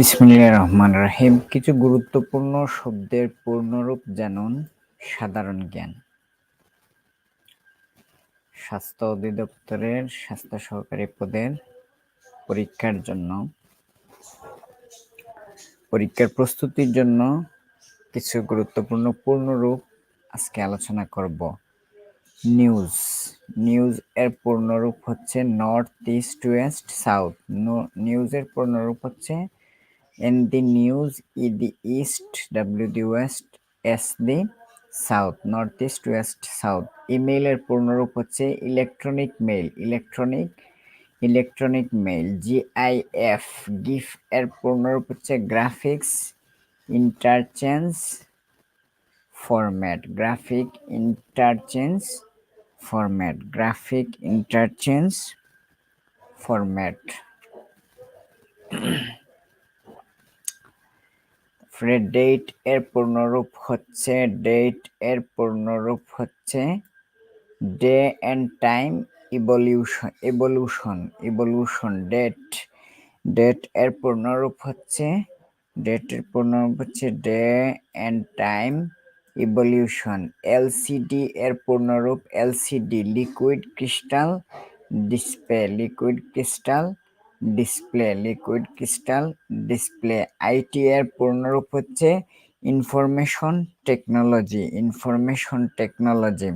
বিসমিল্লাহির রহমান রাহিম। কিছু গুরুত্বপূর্ণ শব্দের পূর্ণরূপ জানুন। সাধারণ জ্ঞান। স্বাস্থ্য অধিদপ্তরের স্বাস্থ্য সহকারী পদের পরীক্ষার জন্য। পরীক্ষার প্রস্তুতির জন্য কিছু গুরুত্বপূর্ণ পূর্ণরূপ আজকে আলোচনা করব। নিউজ। নিউজ এর পূর্ণরূপ হচ্ছে নর্থ ইস্ট, ওয়েস্ট, সাউথ। নিউজের পূর্ণরূপ হচ্ছে N the news E the east W the west S the south north east west south ইমেইলের পূর্ণরূপ হচ্ছে electronic mail electronic electronic mail GIF GIF এর পূর্ণরূপ হচ্ছে graphics interchange format graphic interchange format graphic interchange format date এর পূর্ণরূপ হচ্ছে date এর পূর্ণরূপ হচ্ছে day and time evolution evolution evolution date date এর পূর্ণরূপ হচ্ছে ডেট এর পূর্ণরূপ হচ্ছে day and time evolution LCD এর পূর্ণরূপ LCD liquid crystal display liquid crystal display, liquid crystal, display, IT এর পূর্ণরূপ হচ্ছে information technology information technology.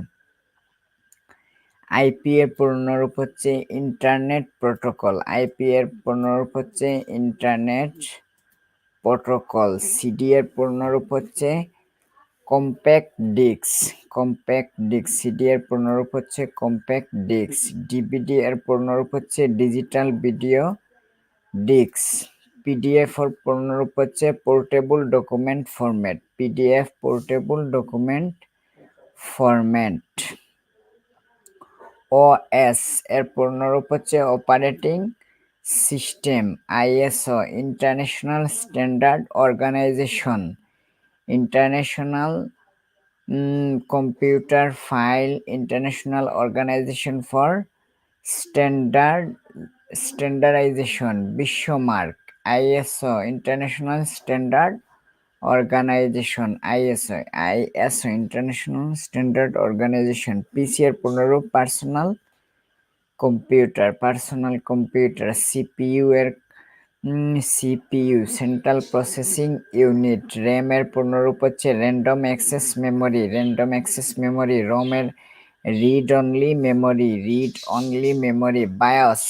IP এর পূর্ণরূপ হচ্ছে ইন্টারনেট প্রোটোকল, আইপি এর পূর্ণরূপ হচ্ছে ইন্টারনেট প্রোটোকল, সিডি এর পূর্ণরূপ হচ্ছে compact disc compact disc CD এর পূর্ণরূপ হচ্ছে কম্প্যাক্ট ডিস্ক ডিভিডি এর পূর্ণরূপ হচ্ছে ডিজিটাল ভিডিও ডিস্ক পিডিএফ এর পূর্ণরূপ হচ্ছে portable document format PDF portable document format OS এর পূর্ণরূপ হচ্ছে operating system ISO international standard organization international computer file international organization for standard standardization বিশ্বমার্ক ISO international standard organization ISO ISO international standard organization PC এর পুনরূপ personal computer personal computer CPU এর CPU, central processing unit RAM পূর্ণরূপ হচ্ছে random access memory, random access memory ROM এর read only memory read only memory BIOS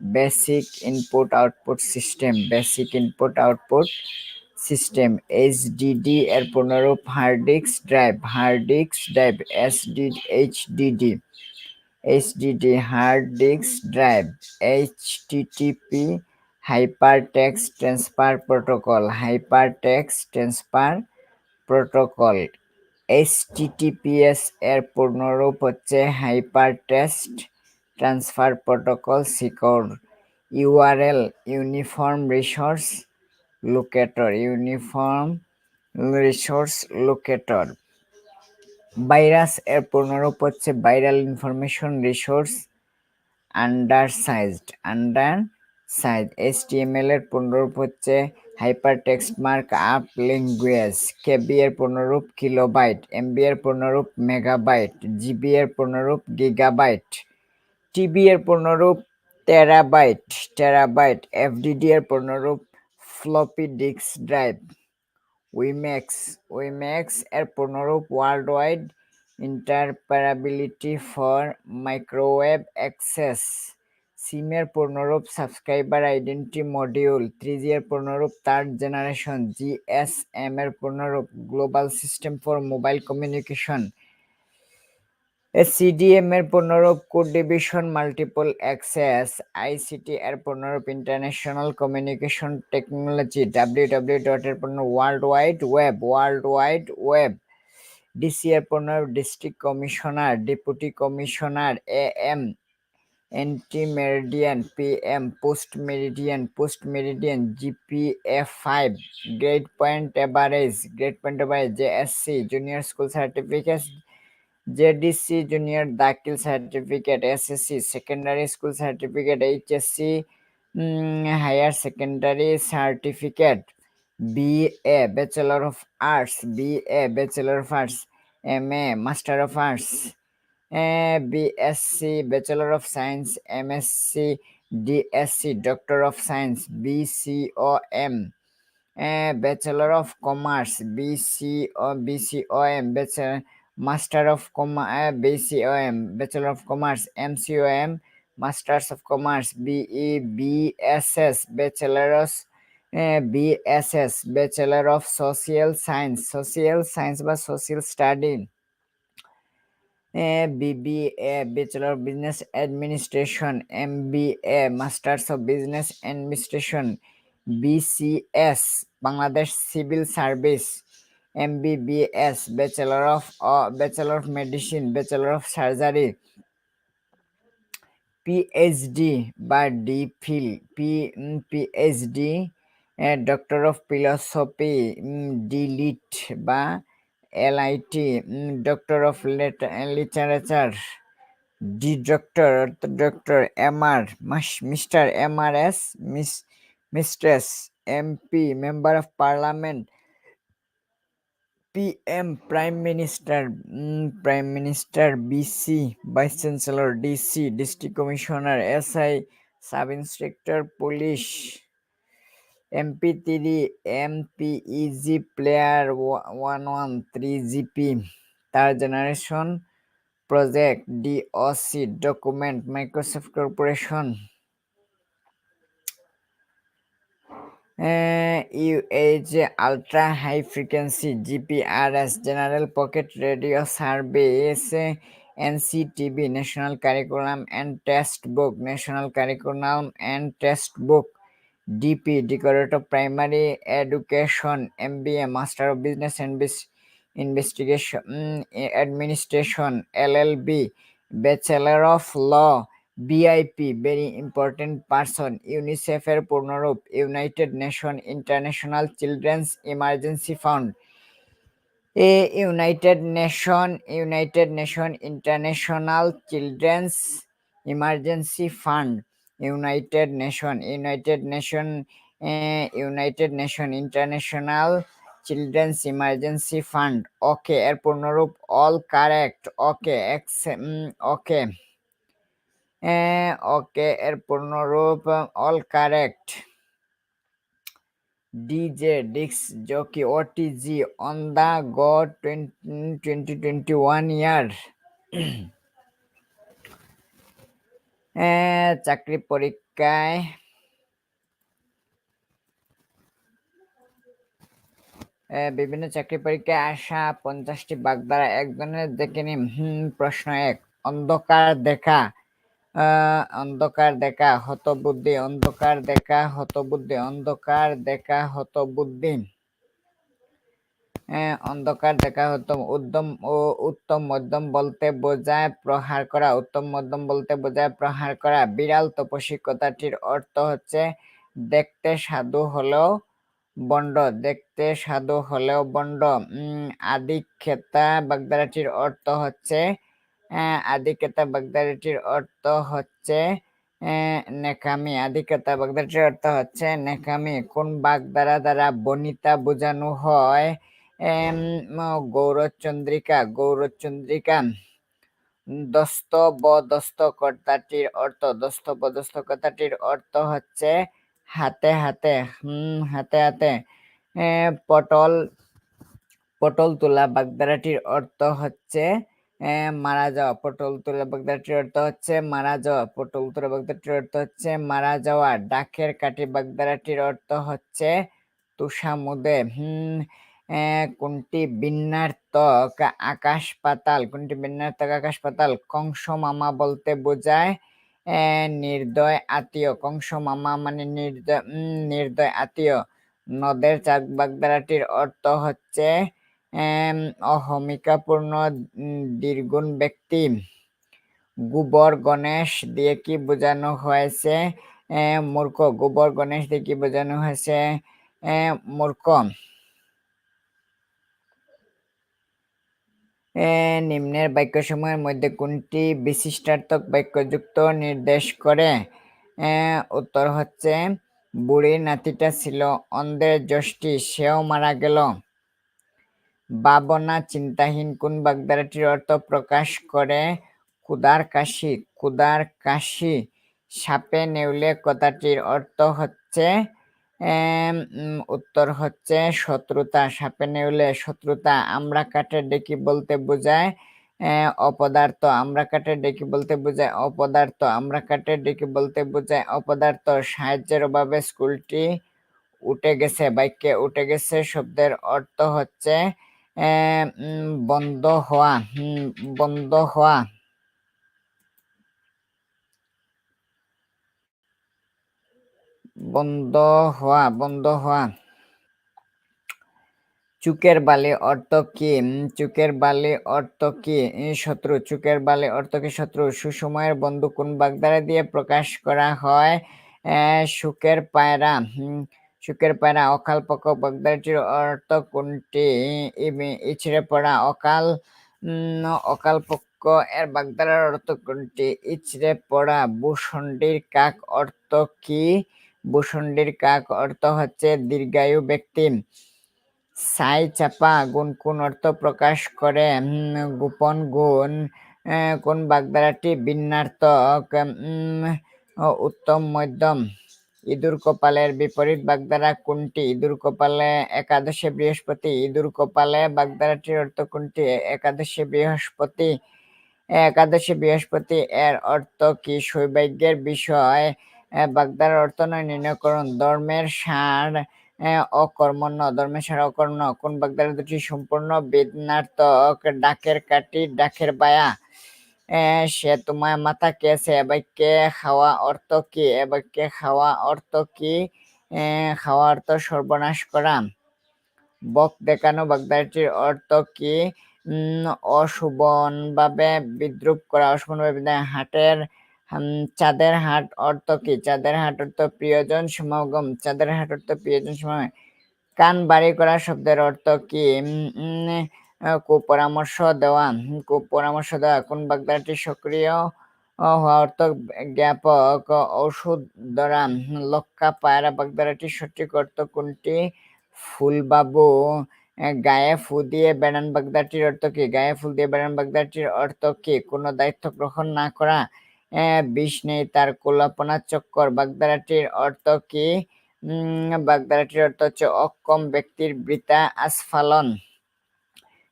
basic input output system basic input output system HDD এর পূর্ণরূপ hard disk drive hard disk drive SD HDD HDD hard disk drive HTTP hypertext transfer protocol hypertext transfer protocol. HTTPS এর পূর্ণরূপ হচ্ছে hypertext transfer protocol secure, URL, uniform resource locator, uniform resource locator. Virus এর পূর্ণরূপ হচ্ছে viral information resource under sized under size HTML এর পূর্ণরূপ হচ্ছে hyper text mark up language KB এর পূর্ণরূপ কিলোবাইট এমবি এর পূর্ণরূপ মেগাবাইট জিবি এর পূর্ণরূপ গিগাবাইট টিবি এর পূর্ণরূপ টেরাবাইট টেরাবাইট এফডিডি এর পূর্ণরূপ floppy disk drive WiMAX WiMAX এর পূর্ণরূপ world wide interoperability for microwave access সিমের পূর্ণরূপ subscriber identity module three G এর পূর্ণরূপ থার্ড জেনারেশন, জিএসএম এর পূর্ণরূপ, global system for mobile communication. CDM এর পূর্ণরূপ, code division, multiple access, ICT এর পূর্ণরূপ, international communication technology W W dot এর পূর্ণ, world wide web, world wide web. DC এর পূর্ণরূপ, district commissioner, deputy commissioner, A M ante meridian P M post meridian post meridian GPF five grade point average grade point average JSC junior school certificate JDC junior Dakhil certificate SSC secondary school certificate HSC higher secondary certificate A bachelor of arts B A bachelor of arts M A master of arts BSC bachelor of science MSC DSC doctor of science BCOM bachelor of commerce BCO BCOM bachelor master of comma BCOM bachelor of commerce MCOM masters of commerce BE BSS bachelors BSS bachelor of social science social science বা social study BBA bachelor of business administration MBA masters of business administration BCS Bangladesh civil service MBBS bachelor of bachelor of medicine bachelor of surgery PhD বা DPhil P PhD doctor of philosophy DLitt বা LIT doctor of literature D doctor doctor M R mister M R S miss mistress MP member of parliament PM prime minister prime minister BC vice chancellor DC district commissioner SI sub inspector police MP three MPEG player one one three GP তার generation project DOC document Microsoft corporation UH ultra high frequency GPRS general pocket radio service NCTV national curriculum and text book national curriculum DP decorator primary education MBA master of business investigation administration LLB bachelor of law VIP very important person ইউনিসেফের পূর্ণরূপ united nation international children's emergency fund এ united nation united nation international children's emergency fund united nation united nation united nation international children's emergency fund OK এর পূর্ণরূপ all correct OK OK OK এর পূর্ণরূপ all correct DJ ডিক্স jockey OTG on the go twenty twenty one year চাকরি পরীক্ষায়। বিভিন্ন চাকরি পরীক্ষায় আসা পঞ্চাশটি বাগধারা একজনের দেখে নিন। প্রশ্ন এক, অন্ধকার দেখা। অন্ধকার দেখা, হতবুদ্ধি। অন্ধকার দেখা, হতবুদ্ধি। অন্ধকার দেখা, হতবুদ্ধি। অন্ধকার দেখা উত্তম উদ্যম ও উত্তম মধ্যম বলতে বোঝায় প্রহার করা। উত্তম মধ্যম বলতে বোঝায় প্রহার করা। বিড়াল তপসী কথাটির অর্থ হচ্ছে, দেখতে সাধু হলেও বন্ড, দেখতে সাধু হলেও বন্ড। আদি খেতা বাগদারাটির অর্থ হচ্ছে আদিকেতা বাগদারাটির অর্থ হচ্ছে নেকামি। আদিকেতা বাগদারিটির অর্থ হচ্ছে, নেকামি। কোন বাগদারা দ্বারা বনিতা বোঝানো হয় গৌরচন্দ্রিকা গৌরচন্দ্রিকা, দস্ত বদস্ত কর্তাটির অর্থ, দস্ত বদস্ত কর্তাটির অর্থ হচ্ছে হাতে হাতে হাতে হাতে। পটল পটল তোলা বাগদারাটির অর্থ হচ্ছে মারা যাওয়া। পটল তোলা বাগদাটির অর্থ হচ্ছে মারা যাওয়া। পটল তোলা বাগদাটির অর্থ হচ্ছে মারা যাওয়া। ডাকের কাটি বাগদারাটির অর্থ হচ্ছে তুষামুদে হম কোনটি বিন্যার্থক আকাশ পাতাল? কোনটি বিন্যার্থক আকাশ পাতাল? কংস মামা বলতে বোঝায় নির্দয় আত্মীয়। কংস মামা মানে নির্দয় নির্দয় আত্মীয়। নদের চাক বাগদারাটির অর্থ হচ্ছে অহমিকাপূর্ণ দীর্ঘুণ ব্যক্তি। গোবর গণেশ দিয়ে কি বোঝানো হয়েছে? মূর্খ। গোবর গণেশ দিয়ে কি বোঝানো হয়েছে? মূর্খ। নিম্নের বাক্যসমূহের মধ্যে কোনটি বিশিষ্টার্থক বাক্যযুক্ত নির্দেশ করে? আহ, উত্তর হচ্ছে বুড়ির নাতিটা ছিল অন্ধের যষ্টি সেও মারা গেল। ভাবনা চিন্তাহীন কোন বাগধারাটির অর্থ প্রকাশ করে? কুদার কাশি কুদার কাশি সাপে নেউলে কথাটির অর্থ হচ্ছে উত্তর হচ্ছে শত্রুতা। সাপে নেউলে শত্রুতা, আমরা কাঠের ডেকি বলতে বোঝায় অপদার্থ। আমরা কাঠের ডেকি বলতে বোঝায় অপদার্থ। আমরা কাঠের ডেকি বলতে বোঝায় অপদার্থ। সাহায্যের অভাবে স্কুলটি উঠে গেছে, বাক্যে উঠে গেছে। শব্দের অর্থ হচ্ছে বন্ধ হওয়া বন্ধ হওয়া। বন্ধ হওয়া বন্ধ হওয়া চুকের বালি অর্থ কি? চুকের বালি অর্থ কি? শত্রু, চুকের বালি অর্থ কি শত্রু? সুসময়ের বন্ধু কোন বাগধারা দিয়ে প্রকাশ করা হয়? সুখের পায়রা সুখের পায়রা, অকাল পক্ষ বাগধারাটির অর্থ কোনটি? ইছড়ে পড়া অকাল অকাল পক্ষ এর বাগধারার অর্থ কোনটি? ইছড়ে পড়া ভূষণ্ডির কাক অর্থ কি? ভূষণ্ডির কাক অর্থ হচ্ছে দীর্ঘায়ু ব্যক্তি। সাই চাপা গুণ কোন অর্থ প্রকাশ করে? গোপন গুণ কোন উম, ও উত্তম মধ্যম। ইঁদুর কপালের বিপরীত বাগদারা কোনটি? ইঁদুর কপালে একাদশে বৃহস্পতি ইঁদুর কপালে বাগদারাটির অর্থ কোনটি? একাদশে বৃহস্পতি একাদশে বৃহস্পতি এর অর্থ কি? সৌভাগ্যের বিষয়। আহ, বাগধারার অর্থ নয় নির্ণয় করুন। ধর্মের সার অকর্মণ্য ধর্মের সার অকর্মণ্য। কোন বাগধারা দুটি সম্পূর্ণ বেদনার্থক? ডাকের কাটি ডাকের বায়া। সে তোমার মাথা কেছে। এবারকে খাওয়া অর্থ কি? এবারকে খাওয়া অর্থ কি? খাওয়া অর্থ সর্বনাশ করা। বক দেখানো বাগধারাটির অর্থ কি? অশোভনভাবে বিদ্রুপ করা। অশোভনভাবে হাটের চাঁদের হাট অর্থ কি? চাঁদের হাট অর্থ প্রিয়জন সমাগম। চাঁদের হাট অর্থ প্রিয়জন সমাগম। কান বাড়ি করা শব্দের অর্থ কি? কুপরামর্শ দেওয়া। কুপরামর্শ দেওয়া। কোন বাগদাটি সক্রিয় হওয়া অর্থ জ্ঞাপক ঔষধ দ্বারা। লক্ষা পায়রা বাগধারাটির সঠিক অর্থ কোনটি? ফুলবাবু গায়ে ফু দিয়ে বেড়ান বাগদাটির অর্থ কি? গায়ে ফুল দিয়ে বেড়ান বাগদাটির অর্থ কি? কোনো দায়িত্ব গ্রহণ না করা। বিষ নেই তার কোলাপনা চক্কর। বাগদারাটির অর্থ কি? বাগদারাটির অর্থ হচ্ছে অক্ষম ব্যক্তির বৃতা আস্ফালন।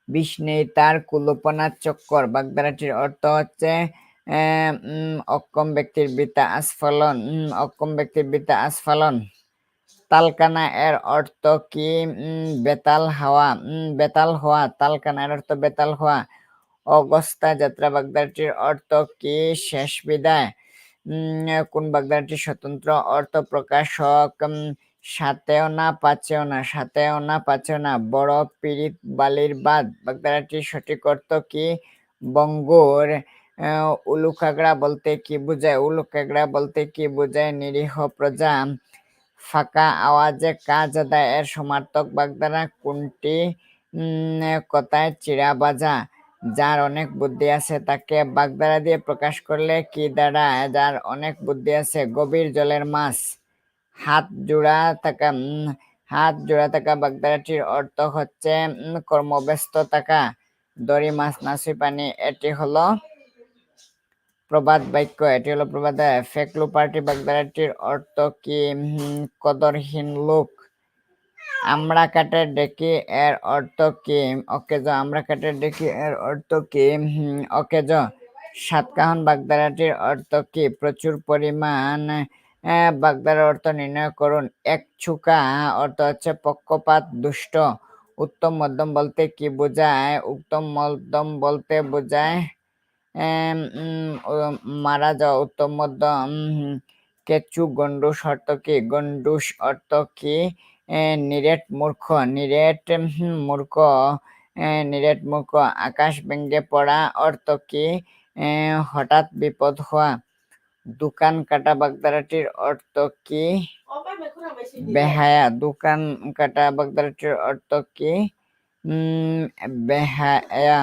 বিষ নেই তার কুলোপনা চক্কর। বাগদারাটির অর্থ হচ্ছে উম, অক্ষম ব্যক্তির বৃতা আস্ফালন। অক্ষম ব্যক্তির বৃতা আস্ফালন। তালকানা এর অর্থ কি? বেতাল হাওয়া। বেতাল হওয়া। তালকানা এর অর্থ বেতাল হওয়া। অগস্তা যাত্রা বাগদাটির অর্থ কি? শেষ বিদায়। কোন বাগদাটির স্বতন্ত্র অর্থ প্রকাশক সাতেও না, পাঁচেও না, সাতেও না, পাঁচেও না, বড় পীড়িত বালির বাদ বাগদাটির সঠিক অর্থ কি? বঙ্গুর উলুকাগড়া বলতে কি বোঝায়? উলুকাগড়া বলতে কি বোঝায়? নিরীহ প্রজা। ফাঁকা আওয়াজে কাজ আদায় এর সমার্থক বাগদারা কোনটি? কথায়? চিড়া বাজা যার অনেক বুদ্ধি আছে তাকে বাগধারা দিয়ে প্রকাশ করলে কি দাঁড়ায় যার অনেক বুদ্ধি আছে গভীর জলের মাছ। হাত জোড়া থাকা হাত জোড়া থাকা বাগদারাটির অর্থ হচ্ছে কর্মব্যস্ত থাকা। দড়ি, মাছ, নাসি, পানি, এটি হলো প্রবাদ বাক্য, এটি হলো প্রবাদ। ফেকলু পার্টি বাগদারাটির অর্থ কি? কদরহীন লোক আমরা কাঠের ডেকি এর অর্থ কি? অকেজ আমরা কাঠের ডেকি এর অর্থ কি? অকেজ সাতকাহন বাগদারাটির অর্থ কি? প্রচুর পরিমাণ বাগদার অর্থ নির্ণয় করুন। এক ছুকা, অর্থ হচ্ছে পক্ষপাত, দুষ্ট, উত্তম মধ্যম বলতে কি বোঝায়? উত্তম মধ্যম বলতে বোঝায় মারা যাওয়া উত্তম মধ্যম কেচু গন্ডুস অর্থ কি? গন্ডুস অর্থ কি? নিরেট মূর্খ নিরেট মূর্খ নিরেট মূর্খ, আকাশ ভেঙ্গে পড়া অর্থ কি? হঠাৎ বিপদ হওয়া দোকান কাটা বাগদারাটির অর্থ কি? বেহায়া, দোকান কাটা বাগদারাটির অর্থ কি? বেহায়া।